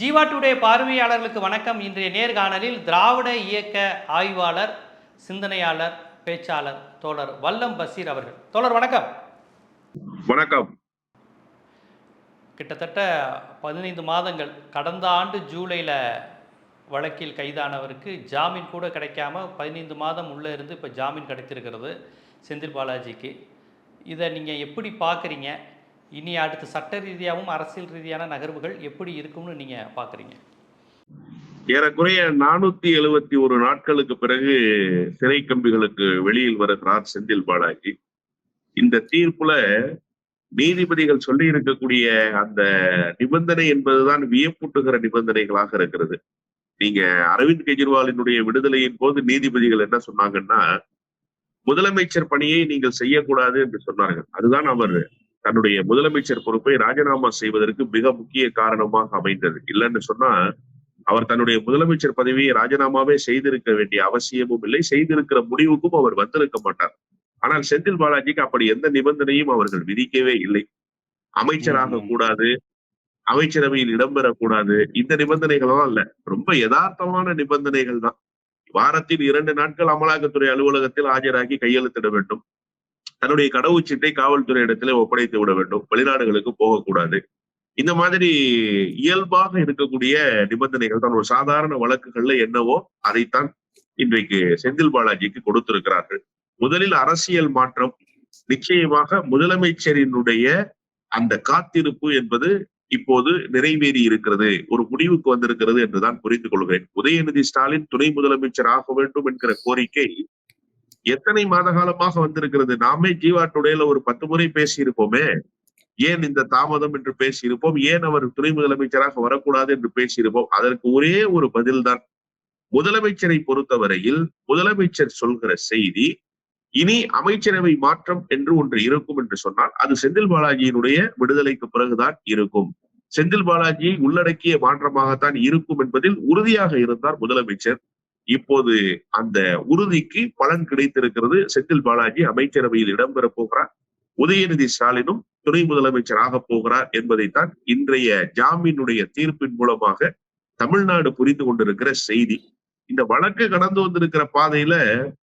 Jeeva today பார்வையாளர்களுக்கு வணக்கம். இன்றைய நேர்காணலில் திராவிட இயக்க ஆய்வாளர் சிந்தனையாளர் பேச்சாளர் தோழர் வல்லம் பசீர் அவர்கள். தோழர் வணக்கம். வணக்கம். கிட்டத்தட்ட பதினைந்து மாதங்கள் கடந்த ஆண்டு ஜூலையில் வழக்கில் கைதானவருக்கு ஜாமீன் கூட கிடைக்காம பதினைந்து மாதம் உள்ளே இருந்து இப்போ ஜாமீன் கிடைத்திருக்கிறது செந்தில் பாலாஜிக்கு. இதை நீங்கள் எப்படி பார்க்குறீங்க இனி அடுத்து சட்ட ரீதியாகவும் அரசியல் ரீதியான நகர்வுகள் எப்படி இருக்கும்னு நீங்கள் பார்க்குறீங்க ஏறக்குறைய நானூத்தி எழுவத்தி ஒரு நாட்களுக்கு பிறகு சிறை கம்பிகளுக்கு வெளியில் வருகிறார் செந்தில் பாலாஜி இந்த தீர்ப்புல நீதிபதிகள் சொல்லி இருக்கக்கூடிய அந்த நிபந்தனை என்பதுதான் வியப்பூட்டுகிற நிபந்தனைகளாக இருக்கிறது. நீங்க அரவிந்த் கெஜ்ரிவாலினுடைய விடுதலையின் போது நீதிபதிகள் என்ன சொன்னாங்கன்னா முதலமைச்சர் பணியை நீங்கள் செய்யக்கூடாது என்று சொன்னார்கள். அதுதான் அவர் தன்னுடைய முதலமைச்சர் பொறுப்பை ராஜினாமா செய்வதற்கு மிக முக்கிய காரணமாக அமைந்தது. இல்லைன்னு சொன்னா அவர் தன்னுடைய முதலமைச்சர் பதவியை ராஜினாமாவே செய்திருக்க வேண்டிய அவசியமும் இல்லை. செய்திருக்கிற முடிவுக்கும் அவர் வந்திருக்க மாட்டார். ஆனால் செந்தில் பாலாஜிக்கு அப்படி எந்த நிபந்தனையும் அவர்கள் விதிக்கவே இல்லை. அமைச்சராக. கூடாது அமைச்சரவையில் இடம்பெறக்கூடாது இந்த நிபந்தனைகள் எல்லாம் இல்ல. ரொம்ப யதார்த்தமான நிபந்தனைகள் தான். வாரத்தில் இரண்டு நாட்கள் அமலாக்கத்துறை அலுவலகத்தில் ஆஜராகி கையெழுத்திட வேண்டும். தன்னுடைய கடவுச்சீட்டை காவல்துறை இடத்துல ஒப்படைத்து விட வேண்டும். வெளிநாடுகளுக்கு போகக்கூடாது. இந்த மாதிரி இயல்பாக இருக்கக்கூடிய நிபந்தனைகள் தன்னுடைய சாதாரண வழக்குகள்ல என்னவோ அதைத்தான் இன்றைக்கு செந்தில் பாலாஜிக்கு கொடுத்திருக்கிறார்கள். முதலில் அரசியல் மாற்றம். நிச்சயமாக முதலமைச்சரினுடைய அந்த காத்திருப்பு என்பது இப்போது நிறைவேறி இருக்கிறது. ஒரு முடிவுக்கு வந்திருக்கிறது என்றுதான் புரிந்து கொள்கிறேன் உதயநிதி ஸ்டாலின் துணை முதலமைச்சர் ஆக வேண்டும் என்கிற கோரிக்கை எத்தனை மாத காலமாக வந்திருக்கிறது? நாமே ஜீவா டுடேல ஒரு பத்து முறை பேசியிருப்போமே. ஏன் இந்த தாமதம் என்று பேசியிருப்போம்? ஏன் அவர் துணை முதலமைச்சராக வரக்கூடாது என்று பேசியிருப்போம்? அதற்கு ஒரே ஒரு பதில்தான். முதலமைச்சரை பொறுத்தவரையில் முதலமைச்சர் சொல்கிற செய்தி இனி அமைச்சரவை மாற்றம் என்று ஒன்று இருக்கும் என்று சொன்னால் அது செந்தில் பாலாஜியினுடைய விடுதலைக்கு பிறகுதான் இருக்கும். செந்தில் பாலாஜியை உள்ளடக்கிய மாற்றமாகத்தான் இருக்கும் என்பதில் உறுதியாக இருந்தார் முதலமைச்சர். இப்போது அந்த உறுதிக்கு பலன் கிடைத்திருக்கிறது செந்தில் பாலாஜி அமைச்சரவையில் இடம்பெற போகிறார். உதயநிதி ஸ்டாலினும் துணை முதலமைச்சர் ஆக போகிறார் என்பதைத்தான் இன்றைய ஜாமீனுடைய தீர்ப்பின் மூலமாக தமிழ்நாடு புரிந்து கொண்டிருக்கிற செய்தி. இந்த வழக்கு கடந்து வந்திருக்கிற பாதையில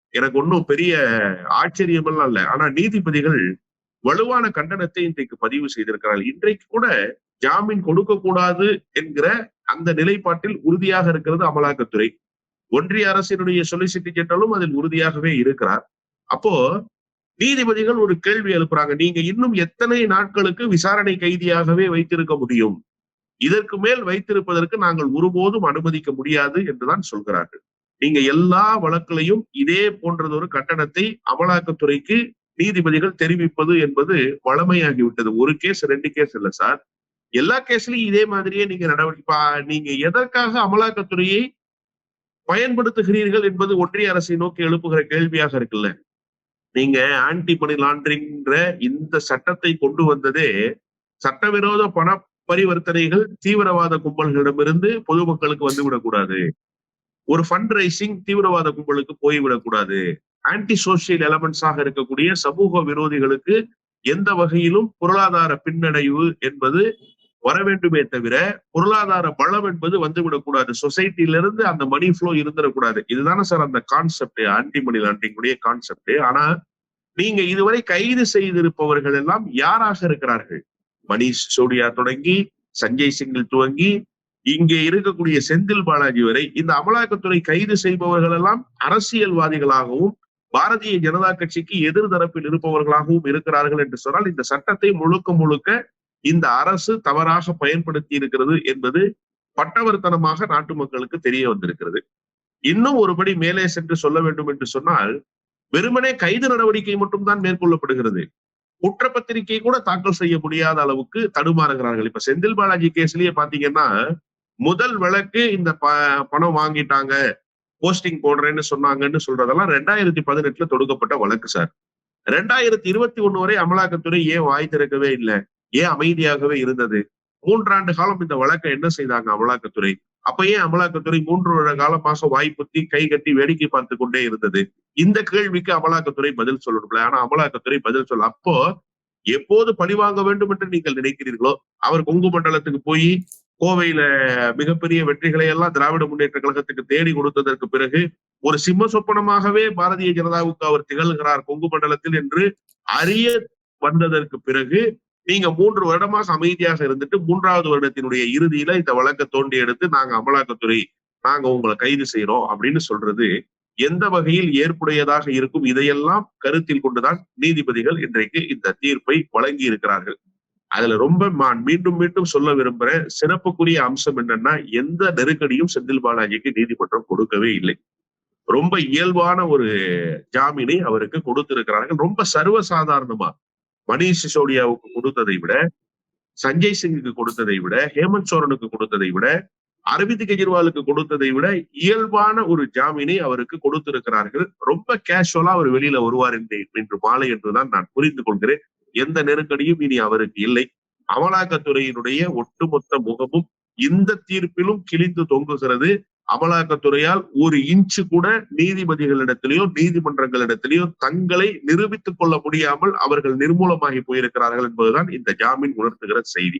எனக்கு ஒன்றும் பெரிய ஆச்சரியமெல்லாம் இல்லை. ஆனா நீதிபதிகள் வலுவான கண்டனத்தை இன்றைக்கு பதிவு செய்திருக்கிறார்கள். இன்றைக்கு கூட ஜாமீன் கொடுக்க கூடாது என்கிற அந்த நிலைப்பாட்டில் உறுதியாக இருக்கிறது அமலாக்கத்துறை. ஒன்றிய அரசினுடைய சொலிசிட்டி ஜெனரலும் அதில் உறுதியாகவே இருக்கிறார். அப்போ நீதிபதிகள் ஒரு கேள்வி எழுப்புறாங்க. நீங்க இன்னும் எத்தனை நாட்களுக்கு விசாரணை கைதியாகவே வைத்திருக்க முடியும்? இதற்கு மேல் வைத்திருப்பதற்கு நாங்கள் ஒருபோதும் அனுமதிக்க முடியாது என்றுதான் சொல்கிறார்கள். நீங்க எல்லா வழக்குலையும் இதே போன்றதொரு கட்டணத்தை அமலாக்கத்துறைக்கு நீதிபதிகள் தெரிவிப்பது என்பது வழமையாகிவிட்டது. ஒரு கேஸ் ரெண்டு கேஸ் இல்ல சார். எல்லா கேஸ்லயும் இதே மாதிரியே நீங்க நடவடிக்கை நீங்க எதற்காக அமலாக்கத்துறையை பயன்படுத்துகிறீர்கள் என்பது ஒன்றிய அரசை நோக்கி எழுப்புகிற கேள்வியாக இருக்குல்ல. நீங்க ஆன்டி மணி லாண்டரிங்ன்ற இந்த சட்டத்தை கொண்டு வந்ததே சட்டவிரோத பண பரிவர்த்தனைகள் தீவிரவாத கும்பல்களிடமிருந்து பொதுமக்களுக்கு வந்துவிடக்கூடாது ஒரு ஃபண்ட் ரைசிங் தீவிரவாத கும்பலுக்கு போய்விடக்கூடாது ஆன்டி சோசியல் எலமெண்ட்ஸாக இருக்கக்கூடிய சமூக விரோதிகளுக்கு எந்த வகையிலும் பொருளாதார பின்னடைவு என்பது வர வேண்டுமே தவிர பொருளாதார பலம் என்பது வந்துவிடக்கூடாது சொசைட்டில அந்த மணி ஃப்ளோ இருந்துடக்கூடாது. இதுதானே சார் அந்த கான்செப்ட் ஆன்டி மணி லாண்டிங்குடைய கான்செப்ட் ஆனா நீங்க இதுவரை கைது செய்திருப்பவர்கள் எல்லாம் யாராக இருக்கிறார்கள்? மணிஷ் சோடியா தொடங்கி சஞ்சய் சிங்கில் துவங்கி இங்கே இருக்கக்கூடிய செந்தில் பாலாஜி வரை இந்த அமலாக்கத்துறை கைது செய்பவர்கள் எல்லாம் அரசியல்வாதிகளாகவும் பாரதிய ஜனதா கட்சிக்கு எதிர் தரப்பில் இருப்பவர்களாகவும் இருக்கிறார்கள் என்று சொன்னால் இந்த சட்டத்தை முழுக்க முழுக்க இந்த அரசு தவறாக பயன்படுத்தி இருக்கிறது என்பது பட்டவர்த்தனமாக நாட்டு மக்களுக்கு தெரிய வந்திருக்கிறது. இன்னும் ஒருபடி மேலே சென்று சொல்ல வேண்டும் என்று சொன்னால் வெறுமனே கைது நடவடிக்கை மட்டும்தான் மேற்கொள்ளப்படுகிறது. குற்றப்பத்திரிகை கூட தாக்கல் செய்ய முடியாத அளவுக்கு தடுமாறுகிறார்கள். இப்ப செந்தில் பாலாஜி கேஸ்லயே பாத்தீங்கன்னா முதல் வழக்கு இந்த ப- பணம் வாங்கிட்டாங்க போஸ்டிங் போடுறேன்னு சொன்னாங்கன்னு சொல்றதெல்லாம் ரெண்டாயிரத்தி பதினெட்டுல தொடுக்கப்பட்ட வழக்கு சார். ரெண்டாயிரத்தி இருபத்தி ஒண்ணு வரை அமலாக்கத்துறை ஏன் வாய் திறக்கவே இல்லை? ஏன் அமைதியாகவே இருந்தது? மூன்றாண்டு காலம் இந்த வழக்கை என்ன செய்தாங்க அமலாக்கத்துறை? அப்ப ஏன் அமலாக்கத்துறை மூன்று வருட காலமாக வாய்ப்புத்தி கை கட்டி வேடிக்கை பார்த்து கொண்டே இருந்தது. இந்த கேள்விக்கு அமலாக்கத்துறை பதில் சொல்லணும்ல. ஆனா அமலாக்கத்துறை பதில் சொல்ல அப்போ எப்போது பழி வாங்க வேண்டும் என்று நீங்கள் நினைக்கிறீர்களோ அவர் கொங்கு மண்டலத்துக்கு போய் கோவையில மிகப்பெரிய வெற்றிகளை எல்லாம் திராவிட முன்னேற்ற கழகத்துக்கு தேடி கொடுத்ததற்கு பிறகு ஒரு சிம்ம சொப்பனமாகவே பாரதிய ஜனதாவுக்கு அவர் திகழ்கிறார் கொங்கு மண்டலத்தில் என்று அறிய வந்ததற்கு பிறகு நீங்க மூன்று வருடமா அமைதியாக இருந்துட்டு மூன்றாவது வருடத்தினுடைய இறுதியில இந்த வழக்கை தோண்டி எடுத்து நாங்க அமலாக்கத்துறை நாங்க உங்களை கைது செய்யறோம் அப்படின்னு சொல்றது எந்த வகையில் ஏற்புடையதாக இருக்கும் இதையெல்லாம் கருத்தில் கொண்டுதான் நீதிபதிகள் இன்றைக்கு இந்த தீர்ப்பை வழங்கி இருக்கிறார்கள். அதுல ரொம்ப நான் மீண்டும் மீண்டும் சொல்ல விரும்புறேன் சிறப்புக்குரிய அம்சம் என்னன்னா எந்த நெருக்கடியும் செந்தில் பாலாஜிக்கு நீதிமன்றம் கொடுக்கவே இல்லை. ரொம்ப இயல்பான ஒரு ஜாமீனை அவருக்கு கொடுத்திருக்கிறார்கள். ரொம்ப சர்வசாதாரணமா மணீஷ் சிசோடியாவுக்கு கொடுத்ததை விட சஞ்சய் சிங்குக்கு கொடுத்ததை விட ஹேமந்த் சோரனுக்கு கொடுத்ததை விட அரவிந்த் கெஜ்ரிவாலுக்கு கொடுத்ததை விட இயல்பான ஒரு ஜாமீனை அவருக்கு கொடுத்திருக்கிறார்கள். ரொம்ப கேஷுவலா அவர் வெளியில வருவார் என்று இன்று மாலை என்றுதான் நான் புரிந்து கொள்கிறேன். எந்த நெருக்கடியும் இனி அவருக்கு இல்லை. அமலாக்கத்துறையினுடைய ஒட்டுமொத்த முகமும் இந்த தீர்ப்பிலும் கிழிந்து தொங்குகிறது. அமலாக்கத்துறையால் ஒரு இன்ச்சு கூட நீதிபதிகளிடத்திலேயோ நீதிமன்றங்களிடத்திலேயோ தங்களை நிரூபித்துக் கொள்ள முடியாமல் அவர்கள் நிர்மூலமாகி போயிருக்கிறார்கள் என்பதுதான் இந்த ஜாமீன் உணர்த்துகிற செய்தி.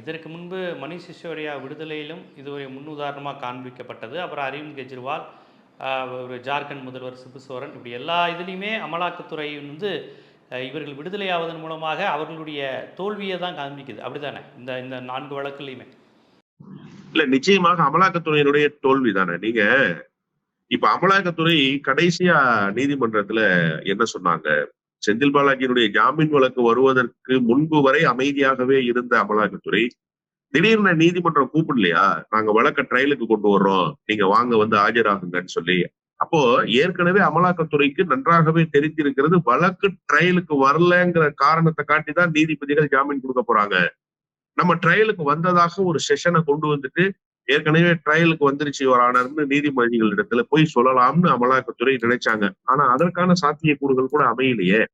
இதற்கு முன்பு மணிஷ் சிசோடியா விடுதலையிலும் இது ஒரு முன்னுதாரணமாக காண்பிக்கப்பட்டது. அப்புறம் அரவிந்த் கெஜ்ரிவால் ஒரு ஜார்க்கண்ட் முதல்வர் சிபு சோரன் இப்படி எல்லா இதுலேயுமே அமலாக்கத்துறை வந்து இவர்கள் விடுதலையாவதன் மூலமாக அவர்களுடைய தோல்வியை தான் காண்பிக்குது. அப்படிதானே இந்த இந்த நான்கு வழக்குலையுமே. இல்ல நிச்சயமாக அமலாக்கத்துறையினுடைய தோல்வி தானே நீங்க இப்ப அமலாக்கத்துறை கடைசியா நீதிமன்றத்துல என்ன சொன்னாங்க? செந்தில் பாலாஜியினுடைய ஜாமீன் வழக்கு வருவதற்கு முன்பு வரை அமைதியாகவே இருந்த அமலாக்கத்துறை திடீர்னு நீதிமன்றம் கூப்பிடலையா? நாங்க வழக்க ட்ரையலுக்கு கொண்டு வர்றோம். நீங்க வாங்க வந்து ஆஜராகுங்கன்னு சொல்லி. அப்போ ஏற்கனவே அமலாக்கத்துறைக்கு நன்றாகவே தெரிஞ்சிருக்கிறது வழக்கு ட்ரையலுக்கு வரலங்கிற காரணத்தை காட்டி தான் நீதிபதிகள் ஜாமீன் கொடுக்க போறாங்க. நம்ம ட்ரையலுக்கு வந்ததாக ஒரு செஷனை கொண்டு வந்துட்டு ஏற்கனவே ட்ரையலுக்கு வந்துருச்சு ஒரு ஆனர்னு நீதிபதிகள் இடத்துல போய் சொல்லலாம்னு அமலாக்கத்துறை நினைச்சாங்க. ஆனா அதற்கான சாத்தியக்கூறுகள் கூட அமையலையே.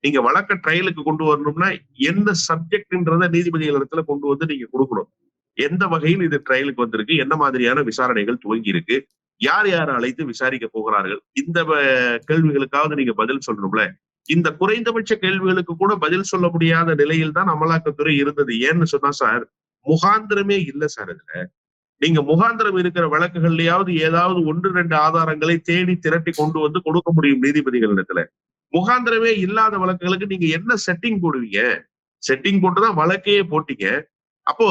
நீங்க வழக்க ட்ரையலுக்கு கொண்டு வரணும்னா என்ன சப்ஜெக்ட்ன்றத நீதிபதிகள் இடத்துல கொண்டு வந்து நீங்க கொடுக்கணும். எந்த வகையில் இது ட்ரையலுக்கு வந்திருக்கு என்ன மாதிரியான விசாரணைகள் துவங்கி இருக்கு யார் யார் அழைத்து விசாரிக்க போகிறார்கள் இந்த வ- கேள்விகளுக்காவது நீங்க பதில் சொல்லணும்ல. இந்த குறைந்தபட்ச கேள்விகளுக்கு கூட பதில் சொல்ல முடியாத நிலையில் தான் அமலாக்கத்துறை இருந்தது. ஏன்னு சொன்னா சார் முகாந்திரமே இல்ல சார் இதுல. நீங்க முகாந்திரம் இருக்கிற வழக்குகள்லயாவது ஏதாவது ஒன்று ரெண்டு ஆதாரங்களை தேடி திரட்டி கொண்டு வந்து கொடுக்க முடியும் நீதிபதிகள் இடத்துல. முகாந்திரமே இல்லாத வழக்குகளுக்கு நீங்க என்ன செட்டிங் போடுவீங்க? செட்டிங் போட்டுதான் வழக்கையே போட்டீங்க. அப்போ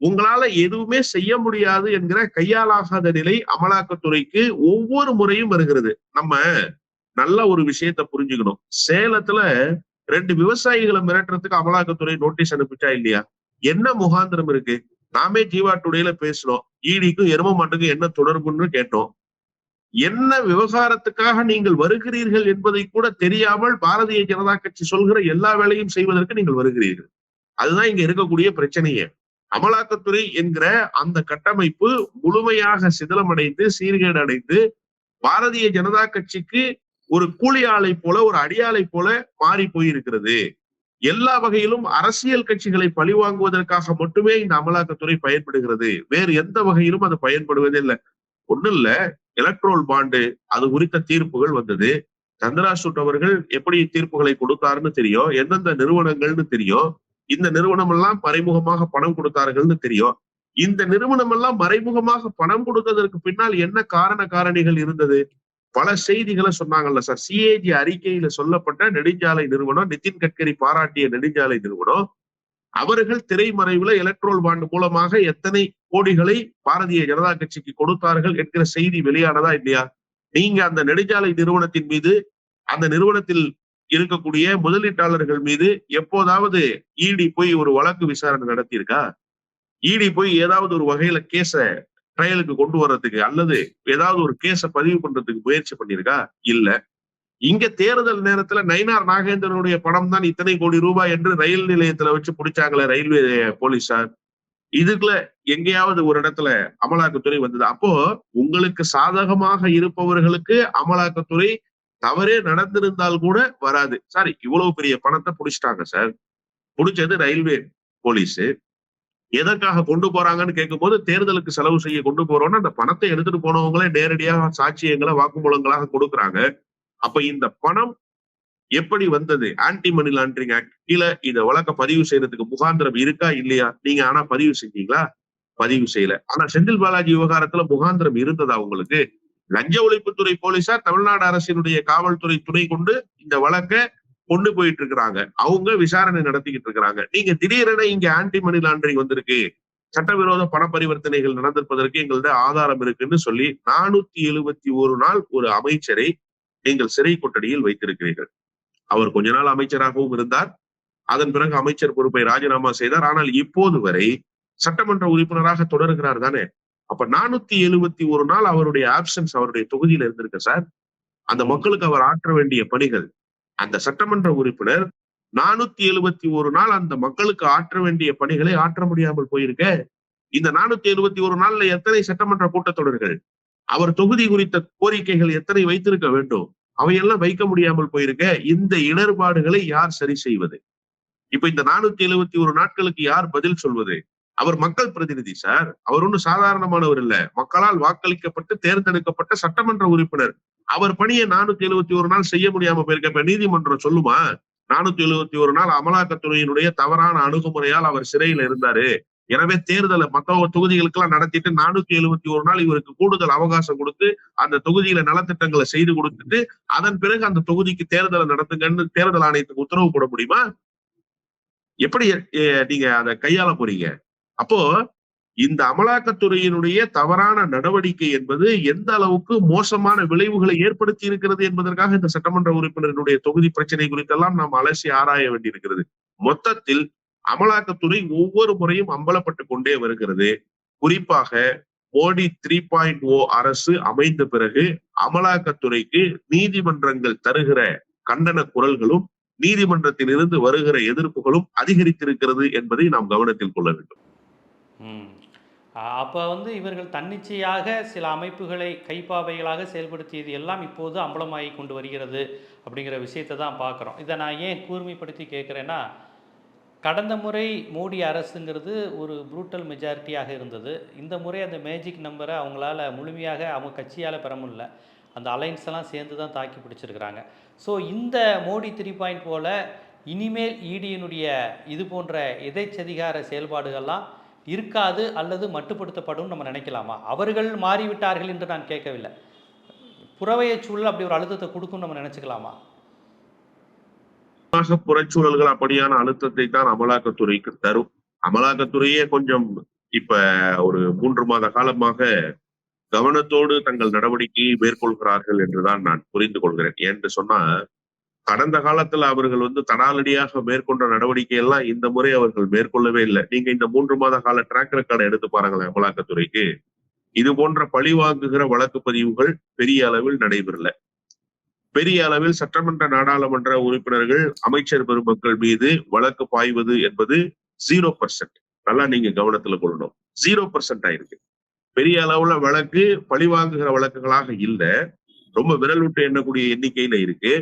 உங்களால எதுவுமே செய்ய முடியாது என்கிற கையாலாகாத நிலை அமலாக்கத்துறைக்கு ஒவ்வொரு முறையும் வருகிறது. நம்ம நல்ல ஒரு விஷயத்த புரிஞ்சுக்கணும். சேலத்துல ரெண்டு விவசாயிகளை மிரட்டுறதுக்கு அமலாக்கத்துறை நோட்டீஸ் அனுப்பிச்சா இல்லையா? என்ன முகாந்திரம் இருக்கு? நாமே ஜீவா டுடேல பேசணும் ஈடிக்கும் எரும மாட்டுக்கும் என்ன தொடர்புன்னு கேட்டோம். என்ன விவகாரத்துக்காக நீங்கள் வருகிறீர்கள் என்பதை கூட தெரியாமல் பாரதிய ஜனதா கட்சி சொல்கிற எல்லா வேலையும் செய்வதற்கு நீங்கள் வருகிறீர்கள். அதுதான் இங்க இருக்கக்கூடிய பிரச்சனையே. அமலாக்கத்துறை என்கிற அந்த கட்டமைப்பு முழுமையாக சிதிலமடைந்து சீர்கேடு அடைந்து பாரதிய ஜனதா கட்சிக்கு ஒரு கூலி போல ஒரு அடியாளை போல மாறி போயிருக்கிறது. எல்லா வகையிலும் அரசியல் கட்சிகளை பழிவாங்குவதற்காக மட்டுமே இந்த அமலாக்கத்துறை பயன்படுகிறது. வேறு எந்த வகையிலும் அது பயன்படுவதே இல்லை ஒண்ணு இல்ல. எலக்ட்ரோல் பாண்டு அது குறித்த தீர்ப்புகள் வந்தது. சந்திராசூட் அவர்கள் எப்படி தீர்ப்புகளை கொடுத்தாருன்னு தெரியும். எந்தெந்த நிறுவனங்கள்னு தெரியும். இந்த நிறுவனம் எல்லாம் மறைமுகமாக பணம் கொடுத்தார்கள்னு தெரியும். இந்த நிறுவனம் எல்லாம் மறைமுகமாக பணம் கொடுத்ததற்கு பின்னால் என்ன காரண காரணிகள் இருந்தது? பல செய்திகளை சொன்னாங்கல்ல சார். சிஏஜி அறிக்கையில சொல்லப்பட்ட நெடுஞ்சாலை நிறுவனம் நிதின் கட்கரி பாராட்டிய நெடுஞ்சாலை நிறுவனம் அவர்கள் திரைமறைவுல எலக்ட்ரோல் பாண்டு மூலமாக எத்தனை கோடிகளை பாரதிய ஜனதா கட்சிக்கு கொடுத்தார்கள் என்கிற செய்தி வெளியானதா இல்லையா? நீங்க அந்த நெடுஞ்சாலை நிறுவனத்தின் மீது அந்த நிறுவனத்தில் இருக்கக்கூடிய முதலீட்டாளர்கள் மீது எப்போதாவது இடி போய் ஒரு வழக்கு விசாரணை நடத்தியிருக்கா? இடி போய் ஏதாவது ஒரு வகையில கேஸ ட்ரையலுக்கு கொண்டு வர்றதுக்கு அல்லது ஏதாவது ஒரு கேஸை பதிவு பண்றதுக்கு முயற்சி பண்ணிருக்கா இல்ல. இங்க தேர்தல் நேரத்துல நயினார் நாகேந்திரனுடைய பணம் தான் இத்தனை கோடி ரூபாய் என்று ரயில் நிலையத்துல வச்சு பிடிச்சாங்களே ரயில்வே போலீசார் இதுக்குள்ள எங்கேயாவது ஒரு இடத்துல அமலாக்கத்துறை வந்தது. அப்போ உங்களுக்கு சாதகமாக இருப்பவர்களுக்கு அமலாக்கத்துறை தவறே நடந்திருந்தால் கூட வராது. சார் இவ்வளவு பெரிய பணத்தை புடிச்சிட்டாங்க சார். புடிச்சது ரயில்வே போலீஸ். எதற்காக கொண்டு போறாங்கன்னு கேட்கும்போது தேர்தலுக்கு செலவு செய்ய கொண்டு போறோம்னா அந்த பணத்தை எடுத்துட்டு போனவங்களே நேரடியாக சாட்சியங்களை வாக்குமூலங்களாக கொடுக்குறாங்க. அப்ப இந்த பணம் எப்படி வந்தது? ஆன்டி மணி லாண்டரிங் ஆக்ட் கீழே இந்த வழக்க பதிவு செய்யறதுக்கு முகாந்திரம் இருக்கா? இல்லையா? நீங்க ஆனா பதிவு செஞ்சீங்களா? பதிவு செய்யல. ஆனா செந்தில் பாலாஜி விவகாரத்துல முகாந்திரம் இருந்ததா உங்களுக்கு? லஞ்ச ஒழிப்புத்துறை போலீசார் தமிழ்நாடு அரசினுடைய காவல்துறை துணை கொண்டு இந்த வழக்க கொண்டு போயிட்டு இருக்கிறாங்க அவங்க விசாரணை நடத்திக்கிட்டு இருக்கிறாங்க நீங்க திடீரென இங்க ஆன்டி மணி லாண்டரிங் வந்திருக்கு. சட்டவிரோத பண பரிவர்த்தனைகள் நடந்திருப்பதற்கு எங்கள்ட்ட ஆதாரம் இருக்குன்னு சொல்லி நானூத்தி எழுபத்தி ஒரு நாள் ஒரு அமைச்சரை நீங்கள் சிறை கொட்டடியில் வைத்திருக்கிறீர்கள். அவர் கொஞ்ச நாள் அமைச்சராகவும் இருந்தார். அதன் பிறகு அமைச்சர் பொறுப்பை ராஜினாமா செய்தார். ஆனால் இப்போது வரை சட்டமன்ற உறுப்பினராக தொடர்கிறார் தானே? அப்ப நானூத்தி எழுபத்தி ஒரு நாள் அவருடைய ஆப்சன்ஸ் அவருடைய தொகுதியில இருந்திருக்கு சார். அந்த மக்களுக்கு அவர் ஆற்ற வேண்டிய பணிகள் அந்த சட்டமன்ற உறுப்பினர் நானூத்தி எழுபத்தி ஒரு நாள் அந்த மக்களுக்கு ஆற்ற வேண்டிய பணிகளை ஆற்ற முடியாமல் போயிருக்க. இந்த நானூத்தி எழுபத்தி ஒரு நாள்ல எத்தனை சட்டமன்ற கூட்டத்தொடர்கள்? அவர் தொகுதி குறித்த கோரிக்கைகள் எத்தனை வைத்திருக்க வேண்டும்? அவையெல்லாம் வைக்க முடியாமல் போயிருக்க. இந்த இடர்பாடுகளை யார் சரி செய்வது? இப்ப இந்த நானூத்தி எழுபத்தி ஒரு நாட்களுக்கு யார் பதில் சொல்வது? அவர் மக்கள் பிரதிநிதி சார். அவர் ஒன்றும் சாதாரணமானவர் இல்ல. மக்களால் வாக்களிக்கப்பட்டு தேர்ந்தெடுக்கப்பட்ட சட்டமன்ற உறுப்பினர். அவர் பணியை நானூத்தி எழுபத்தி ஒரு நாள் செய்ய முடியாம போயிருக்க இப்ப நீதிமன்றம் சொல்லுமா? நானூத்தி எழுபத்தி ஒரு நாள் அமலாக்கத்துறையினுடைய தவறான அணுகுமுறையால் அவர் சிறையில் இருந்தாரு. எனவே தேர்தலை மத்த தொகுதிகளுக்கெல்லாம் நடத்திட்டு நானூத்தி எழுபத்தி ஒரு நாள் இவருக்கு கூடுதல் அவகாசம் கொடுத்து அந்த தொகுதியில நலத்திட்டங்களை செய்து கொடுத்துட்டு அதன் பிறகு அந்த தொகுதிக்கு தேர்தலை நடத்துங்கன்னு தேர்தல் ஆணையத்துக்கு உத்தரவு போட முடியுமா? எப்படி நீங்க அதை கையாள போறீங்க? அப்போ இந்த அமலாக்கத்துறையினுடைய தவறான நடவடிக்கை என்பது எந்த அளவுக்கு மோசமான விளைவுகளை ஏற்படுத்தி இருக்கிறது என்பதற்காக இந்த சட்டமன்ற உறுப்பினருடைய தொகுதி பிரச்சனை குறித்தெல்லாம் நாம் அலசி ஆராய வேண்டியிருக்கிறது. மொத்தத்தில் அமலாக்கத்துறை ஒவ்வொரு முறையும் அம்பலப்பட்டு கொண்டே வருகிறது. குறிப்பாக மோடி த்ரீ பாயிண்ட் ஓ அரசு அமைந்த பிறகு அமலாக்கத்துறைக்கு நீதிமன்றங்கள் தருகிற கண்டன குரல்களும் நீதிமன்றத்தில் இருந்து வருகிற எதிர்ப்புகளும் அதிகரித்திருக்கிறது என்பதை நாம் கவனத்தில் கொள்ள வேண்டும். அப்போ வந்து இவர்கள் தன்னிச்சையாக சில அமைப்புகளை கைப்பாவைகளாக செயல்படுத்தியது எல்லாம் இப்போது அம்பலமாகி கொண்டு வருகிறது அப்படிங்கிற விஷயத்தை தான் பார்க்குறோம். இதை நான் ஏன் கூர்மைப்படுத்தி கேட்குறேன்னா கடந்த முறை மோடி அரசுங்கிறது ஒரு ப்ரூட்டல் மெஜாரிட்டியாக இருந்தது. இந்த முறை அந்த மேஜிக் நம்பரை அவங்களால முழுமையாக அவங்க கட்சியால் பெற முடியல. அந்த அலைன்ஸ் எல்லாம் சேர்ந்து தான் தாக்கி பிடிச்சிருக்கிறாங்க. ஸோ இந்த மோடி த்ரீ பாயிண்ட் போல இனிமேல் இடியினுடைய இது போன்ற எதைச்சதிகார செயல்பாடுகள்லாம் இருக்காது அல்லது மட்டுப்படுத்தப்படும் நம்ம நினைக்கலாமா? அவர்கள் மாறிவிட்டார்கள் என்று நான் கேட்கவில்லை. புறவைய சூழல் அப்படி ஒரு அழுத்தத்தை கொடுக்கும் நம்ம நினைச்சுக்கலாமா? புறச்சூழல்கள் அப்படியான அழுத்தத்தை தான் அமலாக்கத்துறைக்கு தரும். அமலாக்கத்துறையே கொஞ்சம் இப்ப ஒரு மூன்று மாத காலமாக கவனத்தோடு தங்கள் நடவடிக்கையை மேற்கொள்கிறார்கள் என்றுதான் நான் புரிந்து கொள்கிறேன். என்று சொன்னா கடந்த காலத்துல அவர்கள் வந்து தடாலடியாக மேற்கொண்ட நடவடிக்கை எல்லாம் இந்த முறை அவர்கள் மேற்கொள்ளவே இல்லை. நீங்க இந்த மூன்று மாத கால டிராக் ரெக்கார்டை எடுத்து பாருங்களேன் அமலாக்கத்துறைக்கு. இது போன்ற பழி வாங்குகிற வழக்கு பதிவுகள் பெரிய அளவில் நடைபெறல. பெரிய அளவில் சட்டமன்ற நாடாளுமன்ற உறுப்பினர்கள் அமைச்சர் பெருமக்கள் மீது வழக்கு பாய்வது என்பது ஜீரோ பர்சன்ட் நல்லா நீங்க கவனத்துல கொள்ளணும். ஜீரோ பர்சன்ட் ஆயிருக்கு. பெரிய அளவுல வழக்கு பழி வாங்குகிற வழக்குகளாக இல்லை. ரொம்ப விரல் விட்டு எண்ணக்கூடிய எண்ணிக்கையில இருக்கு.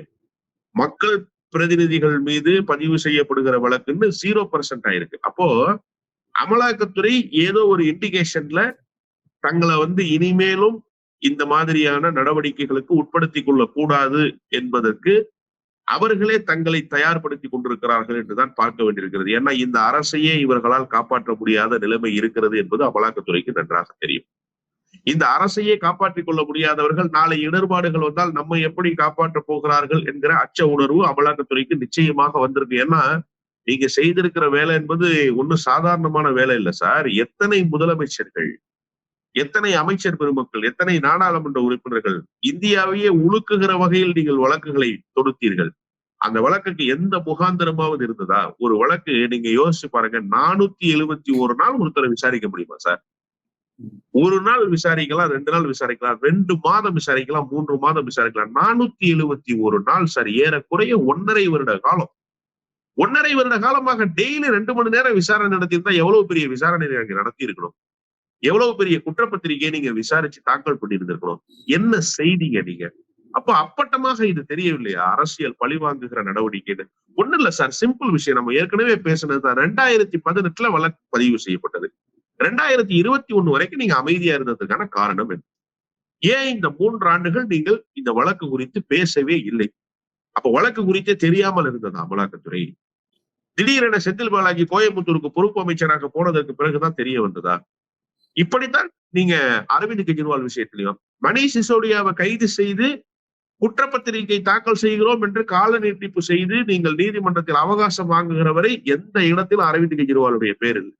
மக்கள் பிரதிநிதிகள் மீது பதிவு செய்யப்படுகிற வழக்குன்னு ஜீரோ பர்சன்ட் ஆயிருக்கு. அப்போ அமலாக்கத்துறை ஏதோ ஒரு இண்டிகேஷன்ல தங்களை வந்து இனிமேலும் இந்த மாதிரியான நடவடிக்கைகளுக்கு உட்படுத்தி கொள்ள கூடாது என்பதற்கு அவர்களே தங்களை தயார்படுத்தி கொண்டிருக்கிறார்கள் என்றுதான் பார்க்க வேண்டியிருக்கிறது. ஏன்னா இந்த அரசையே இவர்களால் காப்பாற்ற முடியாத நிலைமை இருக்கிறது என்பது அமலாக்கத்துறைக்கு நன்றாக தெரியும். இந்த அரசையே காப்பாற்றிக் கொள்ள முடியாதவர்கள் நாளை இடர்பாடுகள் வந்தால் நம்மை எப்படி காப்பாற்ற போகிறார்கள் என்கிற அச்ச உணர்வு அமலாக்கத்துறைக்கு நிச்சயமாக வந்திருக்கு. ஏன்னா நீங்க செய்திருக்கிற வேலை என்பது ஒன்னும் சாதாரணமான வேலை இல்லை சார். எத்தனை முதலமைச்சர்கள் எத்தனை அமைச்சர் பெருமக்கள் எத்தனை நாடாளுமன்ற உறுப்பினர்கள் இந்தியாவையே உழுக்குகிற வகையில் நீங்கள் வழக்குகளை தொடுத்தீர்கள். அந்த வழக்குக்கு எந்த முகாந்திரமாவது இருந்ததா? ஒரு வழக்கு நீங்க யோசிச்சு பாருங்க நானூத்தி எழுபத்தி ஒரு நாள் ஒருத்தரை விசாரிக்க முடியுமா சார்? ஒரு நாள் விசாரிக்கலாம் ரெண்டு நாள் விசாரிக்கலாம் ரெண்டு மாதம் விசாரிக்கலாம் மூன்று மாதம் விசாரிக்கலாம். நானூத்தி எழுபத்தி ஒரு நாள் சார் ஏறக்குறைய ஒன்னரை வருட காலம். ஒன்னரை வருட காலமாக டெய்லி ரெண்டு மணி நேரம் விசாரணை நடத்தியிருந்தா எவ்வளவு பெரிய விசாரணை நீங்க நடத்தி இருக்கணும் எவ்வளவு பெரிய குற்றப்பத்திரிகையை நீங்க விசாரிச்சு தாக்கல் பண்ணியிருந்திருக்கணும் என்ன செய்திங்க நீங்க? அப்ப அப்பட்டமாக இது தெரியவில்லையா? அரசியல் பழிவாங்குகிற நடவடிக்கைன்னு. ஒண்ணு இல்ல சார் சிம்பிள் விஷயம். நம்ம ஏற்கனவே பேசினதுதான். ரெண்டாயிரத்தி பதினெட்டுல வழக்கு பதிவு செய்யப்பட்டது. ரெண்டாயிரத்தி இருபத்தி ஒண்ணு வரைக்கும் நீங்க அமைதியா இருந்ததுக்கான காரணம் என்ன? ஏன் இந்த மூன்று ஆண்டுகள் நீங்கள் இந்த வழக்கு குறித்து பேசவே இல்லை? அப்ப வழக்கு குறித்தே தெரியாமல் இருந்தது அமலாக்கத்துறை? திடீரென செந்தில் பாலாஜி கோயம்புத்தூருக்கு பொறுப்பு அமைச்சராக போனதற்கு பிறகுதான் தெரிய வந்ததா? இப்படித்தான் நீங்க அரவிந்த் கெஜ்ரிவால் விஷயத்திலையும் மணிஷ் சிசோடியாவை கைது செய்து குற்றப்பத்திரிகை தாக்கல் செய்கிறோம் என்று கால நீட்டிப்பு செய்து நீங்கள் நீதிமன்றத்தில் அவகாசம் வாங்குகிற வரை எந்த இடத்திலும் அரவிந்த் கெஜ்ரிவாலுடைய பேர் இல்லை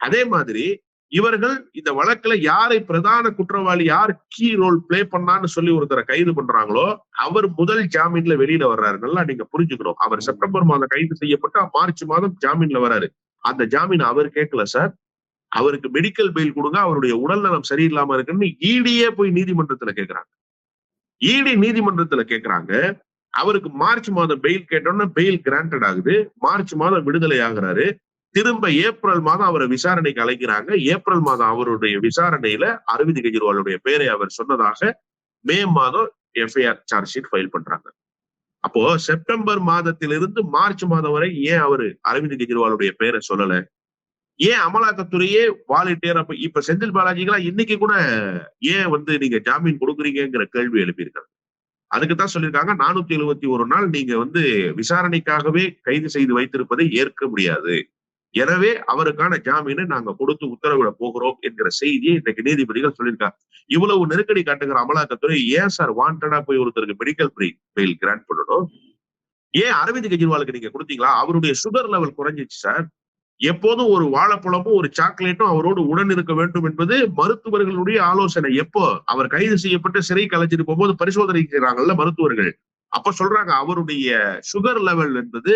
அதே மாதிரி இவர்கள் இந்த வழக்குல யாரை பிரதான குற்றவாளி யார் கீ ரோல் பிளே பண்ணான்னு சொல்லி ஒருத்தரை கைது பண்றாங்களோ அவர் முதல் ஜாமீன்ல வெளியில வர்றாரு நல்லா நீங்க புரிஞ்சுக்கணும். அவர் செப்டம்பர் மாதம் கைது செய்யப்பட்டு மார்ச் மாதம் ஜாமீன்ல வராரு அந்த ஜாமீன் அவர் கேட்கல சார் அவருக்கு மெடிக்கல் பெயில் கொடுங்க அவருடைய உடல்நலம் சரியில்லாம இருக்குன்னு ஈடியே போய் நீதிமன்றத்துல கேக்குறாங்க. ஈடி நீதிமன்றத்துல கேக்குறாங்க. அவருக்கு மார்ச் மாதம் பெயில் கேட்டோம்னா பெயில் கிராண்டட் ஆகுது. மார்ச் மாதம் விடுதலை ஆகுறாரு. திரும்ப ஏப்ரல் மாதம் அவரை விசாரணைக்கு அழைக்கிறாங்க. ஏப்ரல் மாதம் அவருடைய விசாரணையில அரவிந்த் கெஜ்ரிவாலுடைய பேரை அவர் சொன்னதாக மே மாதம் எஃப்ஐஆர் சார்ஜ் ஷீட் ஃபைல் பண்றாங்க. அப்போ செப்டம்பர் மாதத்திலிருந்து மார்ச் மாதம் வரை ஏன் அவரு அரவிந்த் கெஜ்ரிவாலுடைய பேரை சொல்லல? ஏன் அமலாக்கத்துறையே வாலிட்டியர் அப்ப இப்ப செந்தில் பாலாஜிக்கெல்லாம் இன்னைக்கு கூட ஏன் வந்து நீங்க ஜாமீன் கொடுக்குறீங்கிற கேள்வி எழுப்பியிருக்காங்க அதுக்கு தான் சொல்லியிருக்காங்க நானூத்தி எழுபத்தி ஒரு நாள் நீங்க வந்து விசாரணைக்காகவே கைது செய்து வைத்திருப்பதை ஏற்க முடியாது. எனவே அவருக்கான ஜாமீனை நாங்க கொடுத்து உத்தரவிட போகிறோம் என்கிற செய்தியை இன்றைக்கு நீதிபதிகள் சொல்லியிருக்காங்க. இவ்வளவு நெருக்கடி காட்டுகிற அமலாக்கத்துறை ஏன் சார் வாண்டடா போய் ஒருத்தருக்கு மெடிக்கல் பெயில் கிராண்ட் பண்ணணும் ஏன் அரவிந்த் கெஜ்ரிவாலுக்கு நீங்க கொடுத்தீங்களா? அவருடைய சுகர் லெவல் குறைஞ்சிச்சு சார் எப்போதும் ஒரு வாழைப்பழமும் ஒரு சாக்லேட்டும் அவரோடு உடன் இருக்க வேண்டும் என்பது மருத்துவர்களுடைய ஆலோசனை. எப்போ? அவர் கைது செய்யப்பட்டு சிறை கலைச்சிட்டு போகும்போது பரிசோதனை செய்யறாங்கல்ல மருத்துவர்கள். அப்ப சொல்றாங்க அவருடைய சுகர் லெவல் என்பது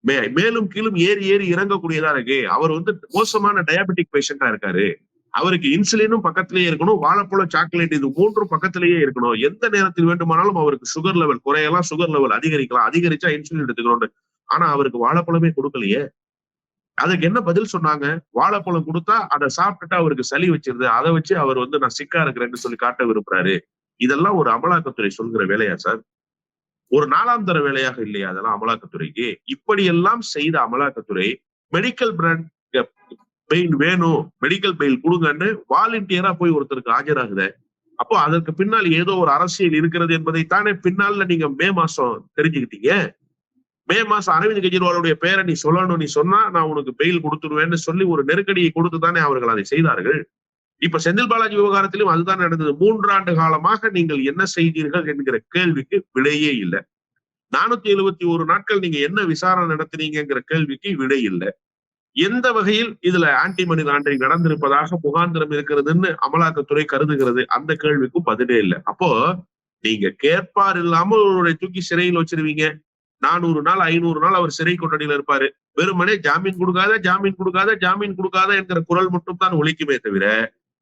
மேலும் கீழும் ஏறி ஏறி இறங்கக்கூடியதா இருக்கு. அவர் வந்து மோசமான டயபெட்டிக் பேஷண்டா இருக்காரு. அவருக்கு இன்சுலினும் பக்கத்திலேயே இருக்கணும். வாழைப்பழம் சாக்லேட் இது மூன்றும் பக்கத்திலேயே இருக்கணும். எந்த நேரத்தில் வேண்டுமானாலும் அவருக்கு சுகர் லெவல் குறையலாம். சுகர் லெவல் அதிகரிக்கலாம். அதிகரிச்சா இன்சுலின் எடுத்துக்கணும் ஆனா அவருக்கு வாழைப்பழமே கொடுக்கலையே. அதுக்கு என்ன பதில் சொன்னாங்க? வாழைப்பழம் கொடுத்தா அதை சாப்பிட்டுட்டு அவருக்கு சளி வச்சிருது. அதை வச்சு அவர் வந்து நான் சிக்கா இருக்கிறேன்னு சொல்லி காட்ட விரும்புறாரு. இதெல்லாம் ஒரு அமலாக்கத்துறை சொல்கிற வேலையா சார்? ஒரு நாலாம் தர வேலையாக இல்லையா அதெல்லாம் அமலாக்கத்துறைக்கு? இப்படியெல்லாம் செய்த அமலாக்கத்துறை மெடிக்கல் பிராண்ட் பெயில் வேணும் மெடிக்கல் பெயில் கொடுங்கன்னு வாலண்டியரா போய் ஒருத்தருக்கு ஆஜராகுத. அப்போ அதற்கு பின்னால் ஏதோ ஒரு அரசியல் இருக்கிறது என்பதை தானே பின்னால நீங்க மே மாசம் தெரிஞ்சுக்கிட்டீங்க? மே மாசம் அரவிந்த் கெஜ்ரிவாலுடைய பேரை நீ சொல்லணும் நீ சொன்னா நான் உனக்கு பெயில் கொடுத்துருவேன்னு சொல்லி ஒரு நெருக்கடியை கொடுத்து தானே அவர்கள் அதை செய்தார்கள்? இப்ப செந்தில் பாலாஜி விவகாரத்திலும் அதுதான் நடந்தது. மூன்றாண்டு காலமாக நீங்கள் என்ன செய்தீர்கள் என்கிற கேள்விக்கு விடையே இல்லை. நானூத்தி எழுபத்தி ஒரு நாட்கள் நீங்க என்ன விசாரணை நடத்தினீங்கிற கேள்விக்கு விடை இல்லை. எந்த வகையில் இதுல ஆன்டி மணி லாண்டரிங் நடந்திருப்பதாக முகாந்திரம் இருக்கிறதுன்னு அமலாக்கத்துறை கருதுகிறது. அந்த கேள்விக்கும் பதிலே இல்லை. அப்போ நீங்க கேட்பார் இல்லாம ஒருவரை தூக்கி சிறையில் வச்சிருவீங்க. நானூறு நாள் ஐநூறு நாள் அவர் சிறை கொட்டடியில இருப்பாரு. வெறுமனே ஜாமீன் கொடுக்காத ஜாமீன் கொடுக்காத ஜாமீன் கொடுக்காத என்கிற குரல் மட்டும் தான் ஒழிக்குமே தவிர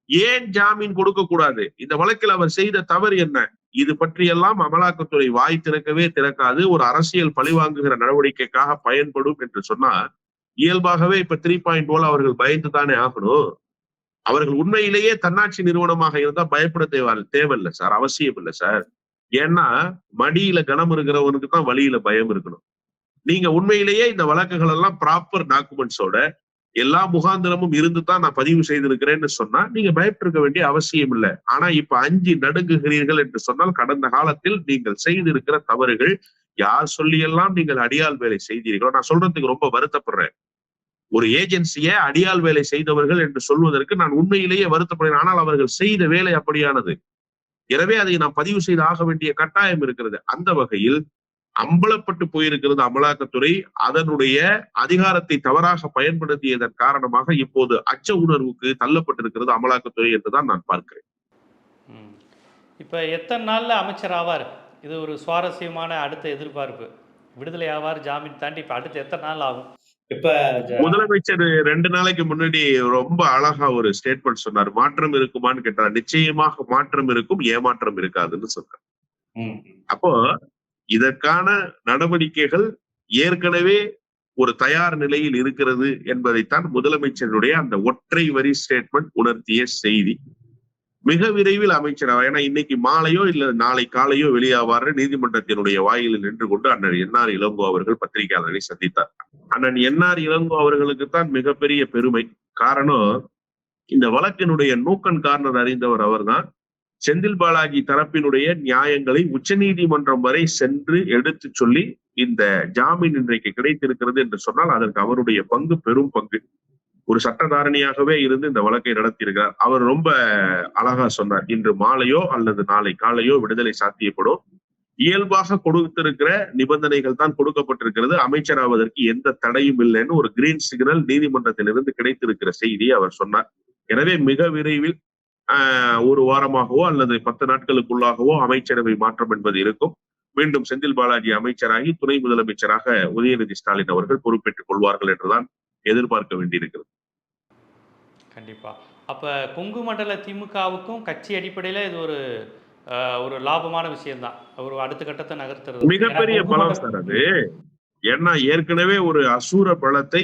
ஏன் ஜாமீன் கொடுக்க கூடாது? இந்த வழக்கில் அவர் செய்த தவறு என்ன? இது பற்றியெல்லாம் அமலாக்கத்துறை வாய் திறக்கவே திறக்காது. ஒரு அரசியல் பழிவாங்குகிற நடவடிக்கைக்காக பயன்படும் என்று சொன்னா இயல்பாகவே இப்ப த்ரீ பாயிண்ட் போல அவர்கள் பயந்து தானே ஆகணும். அவர்கள் உண்மையிலேயே தன்னாட்சி நிறுவனமாக இருந்தா பயப்பட தேவை தேவையில்லை சார். அவசியம் இல்லை சார். ஏன்னா மடியில கனம் இருக்கிறவனுக்கு தான் வழியில பயம் இருக்கணும். நீங்க உண்மையிலேயே இந்த வழக்குகள் எல்லாம் ப்ராப்பர் டாக்குமெண்ட்ஸோட எல்லா முகாந்திரமும் இருந்து தான் நான் பதிவு செய்திருக்கிறேன்னு சொன்னா நீங்க பயப்பட்டிருக்க வேண்டிய அவசியம் இல்லை. ஆனா இப்ப அஞ்சு நடுங்குகிறீர்கள் என்று சொன்னால் கடந்த காலத்தில் நீங்கள் செய்திருக்கிற தவறுகள் யார் சொல்லியெல்லாம் நீங்கள் அடியால் வேலை செய்தீர்களோ நான் சொல்றதுக்கு ரொம்ப வருத்தப்படுறேன். ஒரு ஏஜென்சியை அடியால் வேலை செய்தவர்கள் என்று சொல்வதற்கு நான் உண்மையிலேயே வருத்தப்படுகிறேன். ஆனால் அவர்கள் செய்த வேலை அப்படியானது. எனவே அதை நாம் பதிவு செய்து ஆக வேண்டிய கட்டாயம் இருக்கிறது. அந்த வகையில் அம்பலப்பட்டு போயிருக்கிறது அமலாக்கத்துறை அதனுடைய அதிகாரத்தை தவறாக பயன்படுத்தியதன் காரணமாக இப்போது அச்ச உணர்வுக்கு தள்ளப்பட்டிருக்கிறது அமலாக்கத்துறை என்றுதான் நான் பார்க்கிறேன். இப்ப எத்தனை நாள்ல அமைச்சர் ஆவார்? இது ஒரு சுவாரஸ்யமான அடுத்த எதிர்பார்ப்பு. விடுதலை ஆவார் ஜாமீன் தாண்டி இப்ப அடுத்து எத்தனை நாள் ஆகும்? இப்ப முதலமைச்சர் ரெண்டு நாளைக்கு முன்னாடி ரொம்ப அழகா ஒரு ஸ்டேட்மெண்ட் சொன்னார். மாற்றம் இருக்குமான்னு கேட்டார். நிச்சயமாக மாற்றம் இருக்கும் ஏமாற்றம் இருக்காதுன்னு சொன்னார். அப்போ இதற்கான நடவடிக்கைகள் ஏற்கனவே ஒரு தயார் நிலையில் இருக்கிறது என்பதைத்தான் முதலமைச்சருடைய அந்த ஒற்றை வரி ஸ்டேட்மெண்ட் உணர்த்திய செய்தி. மிக விரைவில் அமைச்சர் ஏன்னா இன்னைக்கு மாலையோ இல்ல நாளை காலையோ வெளியாவாரு நீதிமன்றத்தினுடைய வாயிலில் நின்று கொண்டு அண்ணன் என்ஆர் இளங்கோ அவர்கள் பத்திரிகையாளர்களை சந்தித்தார். அண்ணன் என்ஆர் இளங்கோ அவர்களுக்கு தான் மிகப்பெரிய பெருமை. காரணம் இந்த வழக்கினுடைய நூக்கன் கார்னர் அறிந்தவர் அவர்தான். செந்தில் பாலாஜி தரப்பினுடைய நியாயங்களை உச்சநீதிமன்றம் வரை சென்று எடுத்து சொல்லி இந்த ஜாமீன் இன்றைக்கு கிடைத்திருக்கிறது என்று சொன்னால் அதற்கு அவருடைய பங்கு பெரும் பங்கு. ஒரு சட்டதாரணியாகவே இருந்து இந்த வழக்கை நடத்தியிருக்கிறார். அவர் ரொம்ப அழகா சொன்னார். இன்று மாலையோ அல்லது நாளை காலையோ விடுதலை சாத்தியப்படும். இயல்பாக கொடுத்திருக்கிற நிபந்தனைகள் தான் கொடுக்கப்பட்டிருக்கிறது. அமைச்சராவதற்கு எந்த தடையும் இல்லைன்னு ஒரு கிரீன் சிக்னல் நீதிமன்றத்திலிருந்து கிடைத்திருக்கிற செய்தியை அவர் சொன்னார். எனவே மிக விரைவில் ஒரு வாரமாகவோ அல்லது பத்து நாட்களுக்குள்ளாகவோ அமைச்சரவை மாற்றம் என்பது இருக்கும். மீண்டும் செந்தில் பாலாஜி அமைச்சராகி துணை முதலமைச்சராக உதயநிதி ஸ்டாலின் அவர்கள் பொறுப்பேற்றுக் கொள்வார்கள் என்றுதான் எதிர்பார்க்க வேண்டியிருக்கிறது. கண்டிப்பா. அப்ப கொங்கு மண்டல திமுகவுக்கும் கட்சி அடிப்படையில இது ஒரு ஒரு லாபமான விஷயம்தான். ஒரு அடுத்த கட்டத்தை நகர்த்துறது. மிகப்பெரிய பலம் சார் அது. ஏன்னா ஏற்கனவே ஒரு அசூர பலத்தை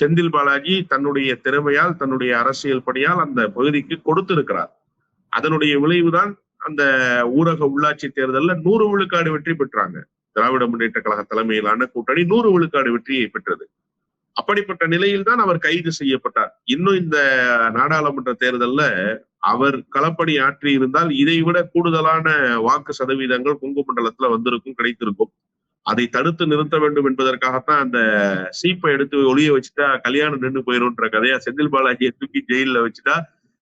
செந்தில் பாலாஜி தன்னுடைய திறமையால் தன்னுடைய அரசியல் பணியால் அந்த பகுதிக்கு கொடுத்திருக்கிறார். அதனுடைய விளைவுதான் அந்த ஊரக உள்ளாட்சி தேர்தலில் நூறு விழுக்காடு வெற்றி பெற்றாங்க. திராவிட முன்னேற்ற கழக தலைமையிலான கூட்டணி நூறு விழுக்காடு வெற்றியை பெற்றது. அப்படிப்பட்ட நிலையில் தான் அவர் கைது செய்யப்பட்டார். இன்னும் இந்த நாடாளுமன்ற தேர்தல்ல அவர் களப்பணி ஆற்றி இருந்தால் இதை விட கூடுதலான வாக்கு சதவீதங்கள் கொங்கு மண்டலத்துல வந்திருக்கும் கிடைத்திருக்கும். அதை தடுத்து நிறுத்த வேண்டும் என்பதற்காகத்தான் அந்த சீப்பை எடுத்து ஒளிய வச்சுட்டா கல்யாணம் நின்று போயிரும்ன்ற கதையா செந்தில் பாலாஜியை தூக்கி ஜெயில வச்சுட்டா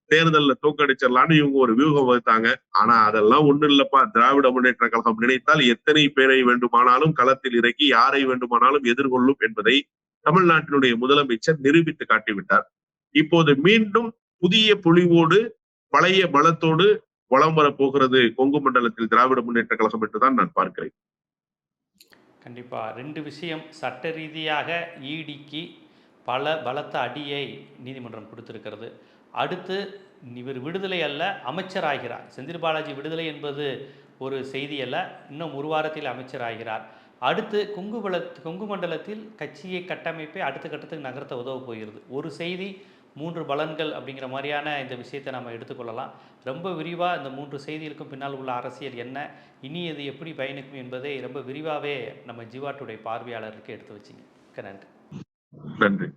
தேர்தல்ல தோக்கடிச்சிடலாம்னு இவங்க ஒரு வியூகம் வகுத்தாங்க. ஆனா அதெல்லாம் ஒண்ணு இல்லப்பா. திராவிட முன்னேற்ற கழகம் நினைத்தால் எத்தனை பேரை வேண்டுமானாலும் களத்தில் இறக்கி யாரை வேண்டுமானாலும் எதிர்கொள்ளும் என்பதை தமிழ்நாட்டினுடைய முதலமைச்சர் நிரூபித்து காட்டிவிட்டார். இப்போது மீண்டும் புதிய பொழிவோடு பழைய பலத்தோடு வலம் வரப் போகிறது கொங்கு மண்டலத்தில் திராவிட முன்னேற்ற கழகம் என்றுதான் நான் பார்க்கிறேன். கண்டிப்பாக ரெண்டு விஷயம் சட்ட ரீதியாக ஈடிக்கு பல பலத்த அடியை நீதிமன்றம் கொடுத்திருக்கிறது. அடுத்து இவர் விடுதலை அல்ல அமைச்சராகிறார். செந்தில் பாலாஜி விடுதலை என்பது ஒரு செய்தி அல்ல இன்னும் ஒரு வாரத்தில் அமைச்சராகிறார். அடுத்து கொங்கு பல கொங்கு மண்டலத்தில் கட்சியை கட்டமைப்பை அடுத்த கட்டத்துக்கு நகர்த்த உதவ போகிறது. ஒரு செய்தி மூன்று பலன்கள் அப்படிங்கிற மாதிரியான இந்த விஷயத்தை நம்ம எடுத்துக்கொள்ளலாம். ரொம்ப விரிவாக இந்த மூன்று செய்திகளுக்கும் பின்னால் உள்ள அரசியல் என்ன இனி அது எப்படி பயணிக்கும் என்பதை ரொம்ப விரிவாகவே நம்ம ஜீவாட்டுடைய பார்வையாளருக்கு எடுத்து வச்சிங்க. நன்றி. நன்றி.